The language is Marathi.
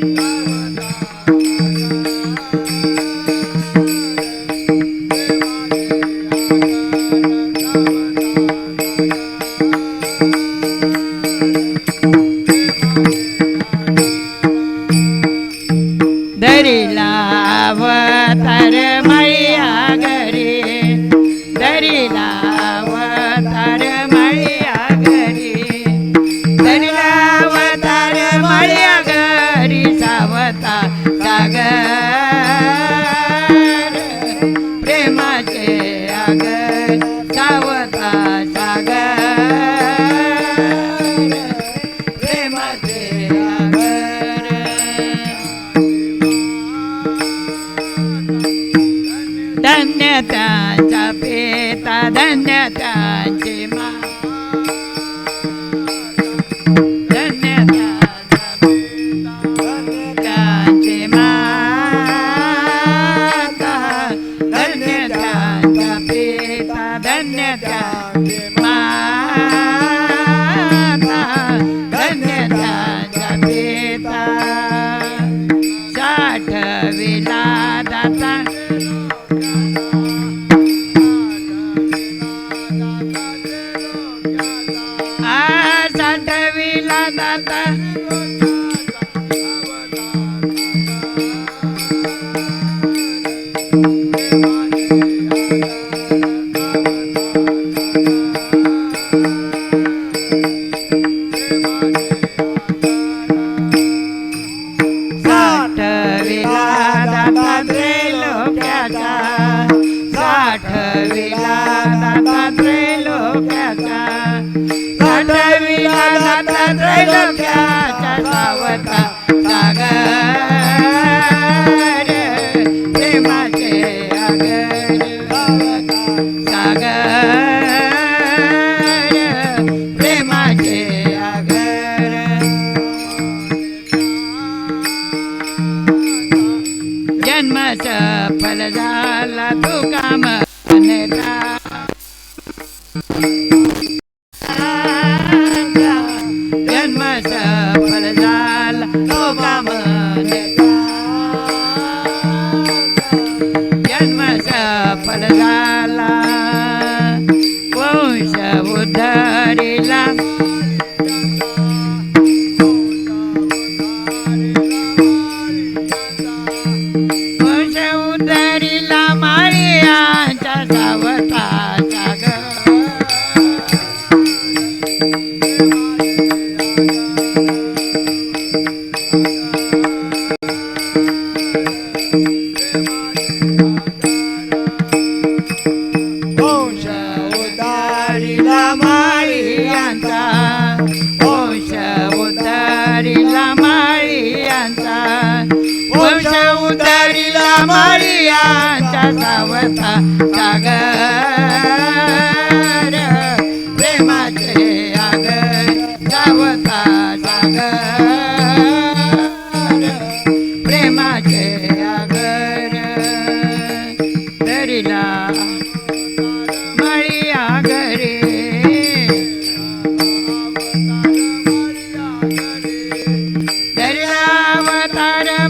Bye. सागर प्रेमाचे आगर सावता सागर. प्रेमाचे आगर Santa. सफल झाला तू काम जन्म सफल झाला तो काम जन्म सफल झाला उतारीला माळियांचा वंश उतारीला माळियांचा प्रेमाचे आगर सावता सागर. प्रेमाचे आगर